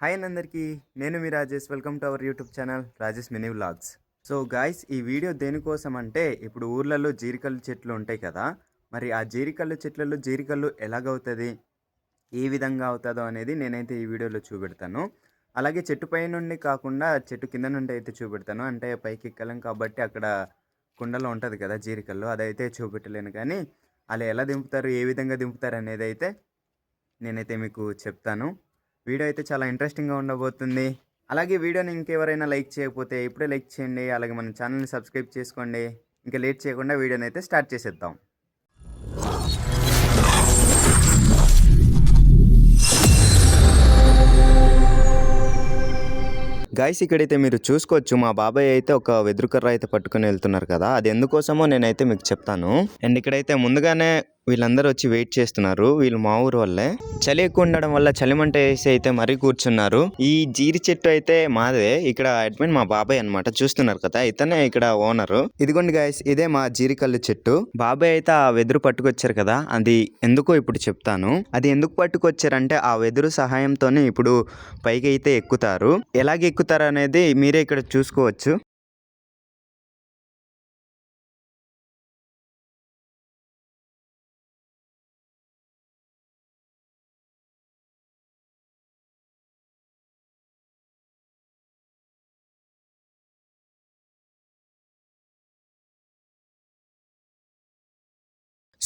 Hi అందరికీ నేను మీ Rajesh. Welcome to our YouTube channel Rajesh mini vlogs so guys ఈ video దేనికోసం అంటే ఇప్పుడు ఊర్లలో జీరికల్లు చెట్లు ఉంటాయి కదా మరి ఆ జీరికల్లు చెట్లలో జీరికల్లు ఎలాగవుతుంది? ఏ విధంగా అవుతుందో అనేది నేనైతే ఈ వీడియోలో చూపెడతాను. అలాగే చెట్టు పై నుండి కాకుండా చెట్టు కింద నుండి అయితే చూపెడతాను. అంటే పైకి ఎక్కలేం కాబట్టి అక్కడ కుండలో ఉంటుంది కదా జీరికల్లు అదైతే చూపెట్టలేను కానీ అలా ఎలా దింపుతారు ఏ విధంగా దింపుతారు అనేది అయితే నేనైతే మీకు చెప్తాను. వీడియో అయితే చాలా ఇంట్రెస్టింగ్గా ఉండబోతుంది. అలాగే వీడియోని ఇంకెవరైనా లైక్ చేయకపోతే ఇప్పుడే లైక్ చేయండి. అలాగే మన ఛానల్ని సబ్స్క్రైబ్ చేసుకోండి. ఇంకా లేట్ చేయకుండా వీడియోని అయితే స్టార్ట్ చేసేద్దాం. గాయస్ ఇక్కడైతే మీరు చూసుకోవచ్చు మా బాబాయ్ అయితే ఒక వెదురుకర్ర అయితే పట్టుకుని వెళ్తున్నారు కదా. అది ఎందుకోసమో నేనైతే మీకు చెప్తాను. అండ్ ఇక్కడైతే ముందుగానే వీళ్ళందరూ వచ్చి వెయిట్ చేస్తున్నారు వీళ్ళు మా ఊరు వాళ్ళే చలి ఎక్కువ ఉండడం వల్ల చలిమంట వేసి అయితే మరీ కూర్చున్నారు. ఈ జీరి చెట్టు అయితే మాదే. ఇక్కడ అడ్మిన్ మా బాబాయ్ అన్నమాట. చూస్తున్నారు కదా ఇతనే ఇక్కడ ఓనరు ఇదిగోండి గాయస్ ఇదే మా జీరికల్లు చెట్టు. బాబాయ్ అయితే ఆ వెదురు పట్టుకొచ్చారు కదా అది ఎందుకో ఇప్పుడు చెప్తాను. అది ఎందుకు పట్టుకొచ్చారంటే ఆ వెదురు సహాయంతోనే ఇప్పుడు పైకి అయితే ఎక్కుతారు. ఎలాగ ఎక్కుతారు అనేది మీరే ఇక్కడ చూసుకోవచ్చు.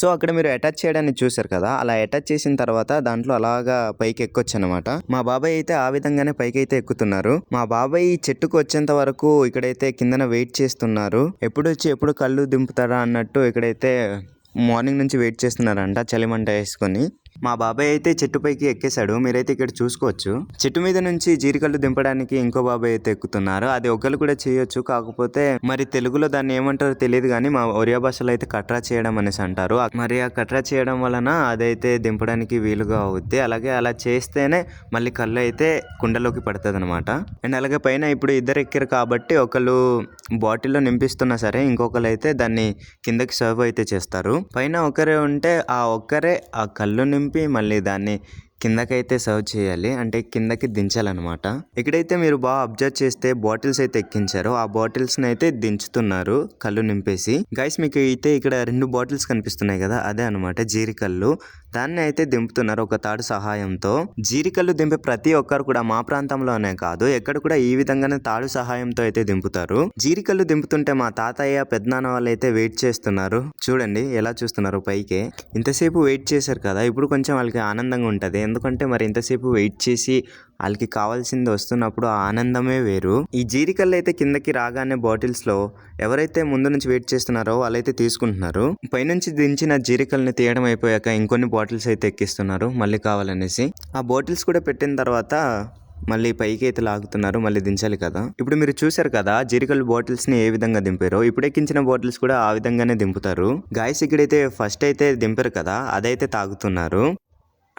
సో అక్కడ మీరు అటాచ్ చేయడాన్ని చూశారు కదా? అలా అటాచ్ చేసిన తర్వాత దాంట్లో అలాగా పైకి ఎక్కొచ్చు అనమాట మా బాబాయ్ అయితే ఆ విధంగానే పైకి అయితే ఎక్కుతున్నారు. మా బాబాయ్ ఈ చెట్టుకు వచ్చేంత వరకు ఇక్కడైతే కిందన వెయిట్ చేస్తున్నారు. ఎప్పుడు వచ్చి ఎప్పుడు కళ్ళు దింపుతారా అన్నట్టు ఇక్కడైతే మార్నింగ్ నుంచి వెయిట్ చేస్తున్నారంట చలిమంట వేసుకొని. మా బాబాయ్ అయితే చెట్టు పైకి ఎక్కేశాడు. మీరైతే ఇక్కడ చూసుకోవచ్చు. చెట్టు మీద నుంచి జీరికలు దింపడానికి ఇంకో బాబాయ్ అయితే ఎక్కుతున్నారు. అది ఒకరు కూడా చేయొచ్చు. కాకపోతే మరి తెలుగులో దాన్ని ఏమంటారో తెలియదు కానీ మా ఒరియా భాషలో అయితే కట్రా చేయడం అనేసి అంటారు. మరి ఆ కట్రా చేయడం వలన అదైతే దింపడానికి వీలుగా అవుద్ది. అలాగే అలా చేస్తేనే మళ్ళీ కళ్ళు అయితే కుండలోకి పడుతుంది అనమాట అండ్ అలాగే పైన ఇప్పుడు ఇద్దరు ఎక్కారు కాబట్టి ఒకళ్ళు బాటిల్లో నింపిస్తున్నా సరే ఇంకొకరు అయితే దాన్ని కిందకి సర్వ్ అయితే చేస్తారు. పైన ఒకరే ఉంటే ఆ ఒక్కరే ఆ కళ్ళు నింపి మళ్ళీ దాన్ని కిందకైతే సర్వ్ చేయాలి. అంటే కిందకి దించాలన్నమాట. ఇక్కడైతే మీరు బాగా అబ్జర్వ్ చేస్తే బాటిల్స్ అయితే ఎక్కించారు. ఆ బాటిల్స్ అయితే దించుతున్నారు కళ్ళు నింపేసి. గైస్ మీకు అయితే ఇక్కడ రెండు బాటిల్స్ కనిపిస్తున్నాయి కదా? అదే అనమాట జీరికల్లు దాన్ని అయితే దింపుతున్నారు ఒక తాడు సహాయంతో. జీరికల్లు దింపే ప్రతి ఒక్కరు కూడా మా ప్రాంతంలోనే కాదు ఎక్కడ కూడా ఈ విధంగానే తాడు సహాయంతో అయితే దింపుతారు. జీరికల్లు దింపుతుంటే మా తాతయ్య పెద్దనాన్న వాళ్ళు అయితే వెయిట్ చేస్తున్నారు. చూడండి ఎలా చూస్తున్నారు పైకి. ఇంతసేపు వెయిట్ చేశారు కదా? ఇప్పుడు కొంచెం వాళ్ళకి ఆనందంగా ఉంటుంది. ఎందుకంటే మరి ఇంతసేపు వెయిట్ చేసి వాళ్ళకి కావాల్సింది వస్తున్నప్పుడు ఆ ఆనందమే వేరు. ఈ జీరికల్లు అయితే కిందకి రాగానే బాటిల్స్లో ఎవరైతే ముందు నుంచి వెయిట్ చేస్తున్నారో వాళ్ళైతే తీసుకుంటున్నారు. పైనుంచి దించిన జీరికల్ని తీయడం అయిపోయాక ఇంకొన్ని బాటిల్స్ అయితే ఎక్కిస్తున్నారు మళ్ళీ కావాలనేసి. ఆ బాటిల్స్ కూడా పెట్టిన తర్వాత మళ్ళీ పైకి అయితే లాగుతున్నారు మళ్ళీ దించాలి కదా. ఇప్పుడు మీరు చూసారు కదా జీరికల్ బాటిల్స్ని ఏ విధంగా దింపారో? ఇప్పుడు ఎక్కించిన బాటిల్స్ కూడా ఆ విధంగానే దింపుతారు. గాయస్ ఇక్కడైతే ఫస్ట్ అయితే దింపారు కదా అదైతే తాగుతున్నారు.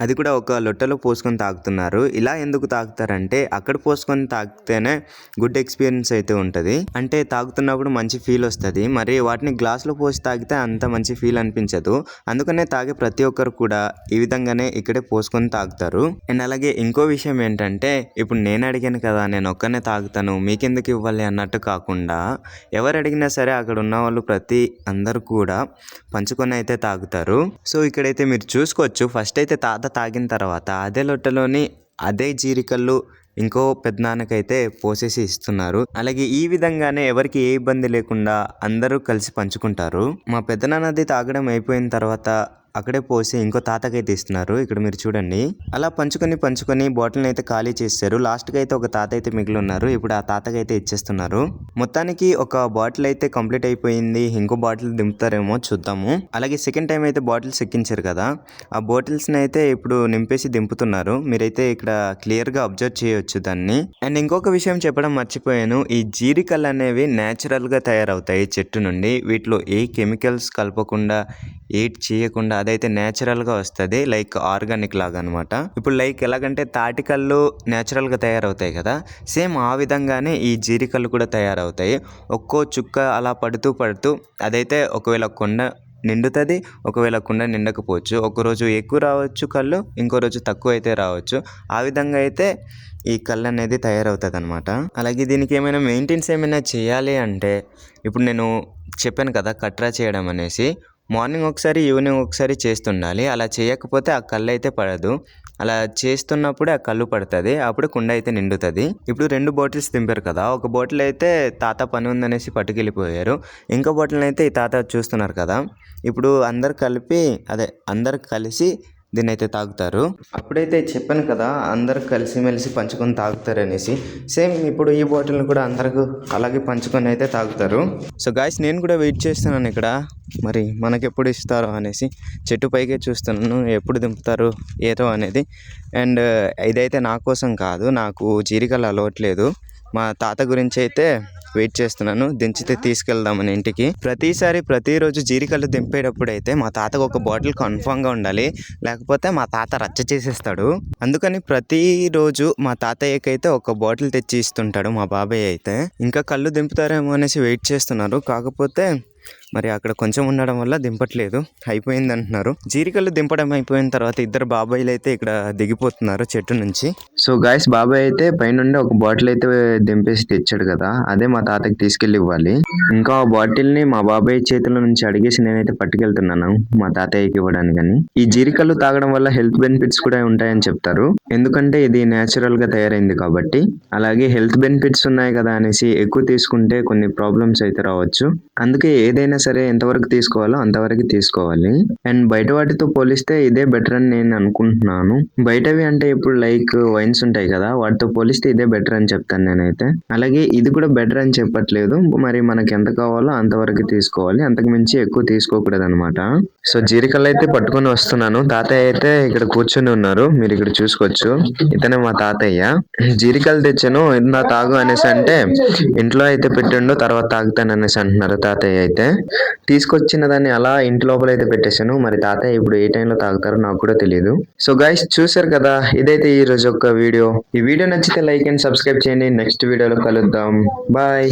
అది కూడా ఒక లొట్టలో పోసుకొని తాగుతున్నారు. ఇలా ఎందుకు తాగుతారంటే అక్కడ పోసుకొని తాగితేనే గుడ్ ఎక్స్పీరియన్స్ అయితే ఉంటుంది. అంటే తాగుతున్నప్పుడు మంచి ఫీల్ వస్తుంది. మరి వాటిని గ్లాస్లో పోసి తాగితే అంత మంచి ఫీల్ అనిపించదు. అందుకనే తాగే ప్రతి ఒక్కరు కూడా ఈ విధంగానే ఇక్కడే పోసుకొని తాగుతారు. అండ్ అలాగే ఇంకో విషయం ఏంటంటే ఇప్పుడు నేను అడిగాను కదా నేను ఒక్కనే తాగుతాను మీకెందుకు ఇవ్వాలి అన్నట్టు కాకుండా ఎవరు అడిగినా సరే అక్కడ ఉన్న వాళ్ళు ప్రతి అందరూ కూడా పంచుకొని అయితే తాగుతారు. సో ఇక్కడైతే మీరు చూసుకోవచ్చు. ఫస్ట్ అయితే తాత తాగిన తర్వాత అదే లొట్టలోని అదే జీరికల్లు ఇంకో పెద్దనాన్నకైతే పోసేసి ఇస్తున్నారు. అలాగే ఈ విధంగానే ఎవరికి ఏ ఇబ్బంది లేకుండా అందరూ కలిసి పంచుకుంటారు. మా పెద్దనాన్నది తాగడం అయిపోయిన తర్వాత అక్కడే పోసి ఇంకో తాతకైతే ఇస్తున్నారు. ఇక్కడ మీరు చూడండి. అలా పంచుకొని పంచుకొని బాటిల్ని అయితే ఖాళీ చేస్తారు లాస్ట్కి అయితే ఒక తాత అయితే మిగిలి ఉన్నారు ఇప్పుడు ఆ తాతకైతే ఇచ్చేస్తున్నారు. మొత్తానికి ఒక బాటిల్ అయితే కంప్లీట్ అయిపోయింది. ఇంకో బాటిల్ దింపుతారేమో చూద్దాము. అలాగే సెకండ్ టైం అయితే బాటిల్స్ ఎక్కించారు కదా. ఆ బాటిల్స్ని అయితే ఇప్పుడు నింపేసి దింపుతున్నారు. మీరైతే ఇక్కడ క్లియర్గా అబ్జర్వ్ చేయొచ్చు దాన్ని. అండ్ ఇంకొక విషయం చెప్పడం మర్చిపోయాను. ఈ జీరికలు అనేవి న్యాచురల్గా తయారవుతాయి చెట్టు నుండి. వీటిలో ఏ కెమికల్స్ కలపకుండా ఏడ్ చేయకుండా అదైతే న్యాచురల్గా వస్తుంది లైక్ ఆర్గానిక్ లాగా అనమాట ఇప్పుడు లైక్ ఎలాగంటే తాటికల్లు న్యాచురల్గా తయారవుతాయి కదా సేమ్ ఆ విధంగానే ఈ జీరికల్లు కూడా తయారవుతాయి. ఒక్కో చుక్క అలా పడుతూ పడుతూ అదైతే ఒకవేళ కొండ నిండుతుంది ఒకవేళ కుండ నిండకపోవచ్చు. ఒక రోజు ఎక్కువ రావచ్చు కళ్ళు ఇంకో రోజు తక్కువ అయితే రావచ్చు. ఆ విధంగా అయితే ఈ కళ్ళు అనేది తయారవుతుంది అనమాట అలాగే దీనికి ఏమైనా మెయింటెన్స్ ఏమైనా చేయాలి అంటే ఇప్పుడు నేను చెప్పాను కదా కట్రా చేయడం అనేసి మార్నింగ్ ఒకసారి ఈవినింగ్ ఒకసారి చేస్తుండాలి. అలా చేయకపోతే ఆ కళ్ళు అయితే పడదు. అలా చేస్తున్నప్పుడే ఆ కళ్ళు పడుతుంది. అప్పుడు కుండ అయితే నిండుతుంది. ఇప్పుడు రెండు బాటిల్స్ దింపారు కదా. ఒక బాటిల్ అయితే తాత పని ఉందనేసి పట్టుకెళ్ళిపోయారు. ఇంకో బాటిల్ అయితే ఈ తాత చూస్తున్నారు కదా. ఇప్పుడు అందరు కలిపి అదే అందరు కలిసి దీన్ని అయితే తాగుతారు. అప్పుడైతే చెప్పాను కదా అందరు కలిసిమెలిసి పంచుకొని తాగుతారు అనేసి సేమ్ ఇప్పుడు ఈ బాటిల్ని కూడా అందరికి అలాగే పంచుకొని అయితే తాగుతారు. సో గాయస్ నేను కూడా వెయిట్ చేస్తున్నాను ఇక్కడ. మరి మనకి ఎప్పుడు ఇస్తారో అనేసి చెట్టు పైకే చూస్తున్నాను ఎప్పుడు దింపుతారు ఏదో అనేది. అండ్ ఇదైతే నా కోసం కాదు నాకు జీరికలు అలవట్లేదు మా తాత గురించి అయితే వెయిట్ చేస్తున్నాను. దించితే తీసుకెళ్దామని ఇంటికి. ప్రతిసారి ప్రతిరోజు జీరికలు దింపేటప్పుడు అయితే మా తాతకు ఒక బాటిల్ కన్ఫామ్గా ఉండాలి. లేకపోతే మా తాత రచ్చ చేసేస్తాడు. అందుకని ప్రతిరోజు మా తాతయ్యకి అయితే ఒక బాటిల్ తెచ్చి ఇస్తుంటాడు మా బాబాయ్ అయితే. ఇంకా కళ్ళు దింపుతారేమో అనేసి వెయిట్ చేస్తున్నారు. కాకపోతే మరి అక్కడ కొంచెం ఉండడం వల్ల దింపట్లేదు. అయిపోయింది అంటున్నారు జీరికలు దింపడం అయిపోయిన తర్వాత ఇద్దరు బాబాయిలు అయితే ఇక్కడ దిగిపోతున్నారు చెట్టు నుంచి. సో గాయస్ బాబాయ్ అయితే పైనుండి ఒక బాటిల్ అయితే దింపేసి తెచ్చాడు కదా అదే మా తాతకి తీసుకెళ్ళి ఇవ్వాలి. ఇంకా ఆ బాటిల్ని మా బాబాయ్ చేతుల నుంచి అడిగేసి నేనైతే పట్టుకెళ్తున్నాను మా తాతయ్యకి ఇవ్వడానికని. ఈ జీరికలు తాగడం వల్ల హెల్త్ బెనిఫిట్స్ కూడా ఉంటాయని చెప్తారు. ఎందుకంటే ఇది నేచురల్గా తయారైంది కాబట్టి. అలాగే హెల్త్ బెనిఫిట్స్ ఉన్నాయి కదా అనేసి ఎక్కువ తీసుకుంటే కొన్ని ప్రాబ్లమ్స్ అయితే రావచ్చు. అందుకే ఏదైనా సరే ఎంతవరకు తీసుకోవాలో అంతవరకు తీసుకోవాలి. అండ్ బయట వాటితో పోలిస్తే ఇదే బెటర్ అని నేను అనుకుంటున్నాను. బయటవి అంటే ఇప్పుడు లైక్ వైన్స్ ఉంటాయి కదా వాటితో పోలిస్తే ఇదే బెటర్ అని చెప్తాను నేనైతే. అలాగే ఇది కూడా బెటర్ అని చెప్పట్లేదు. మరి మనకి ఎంత కావాలో అంతవరకు తీసుకోవాలి. అంతకు మించి ఎక్కువ తీసుకోకూడదు అనమాట సో జీరికలు అయితే పట్టుకొని వస్తున్నాను. తాతయ్య అయితే ఇక్కడ కూర్చొని ఉన్నారు. మీరు ఇక్కడ చూసుకోవచ్చు. ఇతనే మా తాతయ్య. జీరికలు తెచ్చాను. ఇందా తాగు అనేసి అంటే ఇంట్లో అయితే పెట్టిండు తర్వాత తాగుతాను అనేసి అంటున్నారు తాతయ్య అయితే. తీసుకొచ్చిన దాన్ని అలా ఇంటి లోపల అయితే పెట్టేశాను. మరి తాతయ్య ఇప్పుడు ఏ టైంలో తాగుతారో నాకు కూడా తెలియదు. సో గైస్ చూసారు కదా ఇదైతే ఈ రోజు ఒక వీడియో. ఈ వీడియో నచ్చితే లైక్ అండ్ సబ్స్క్రైబ్ చేయండి. నెక్స్ట్ వీడియోలో కలుద్దాం. బాయ్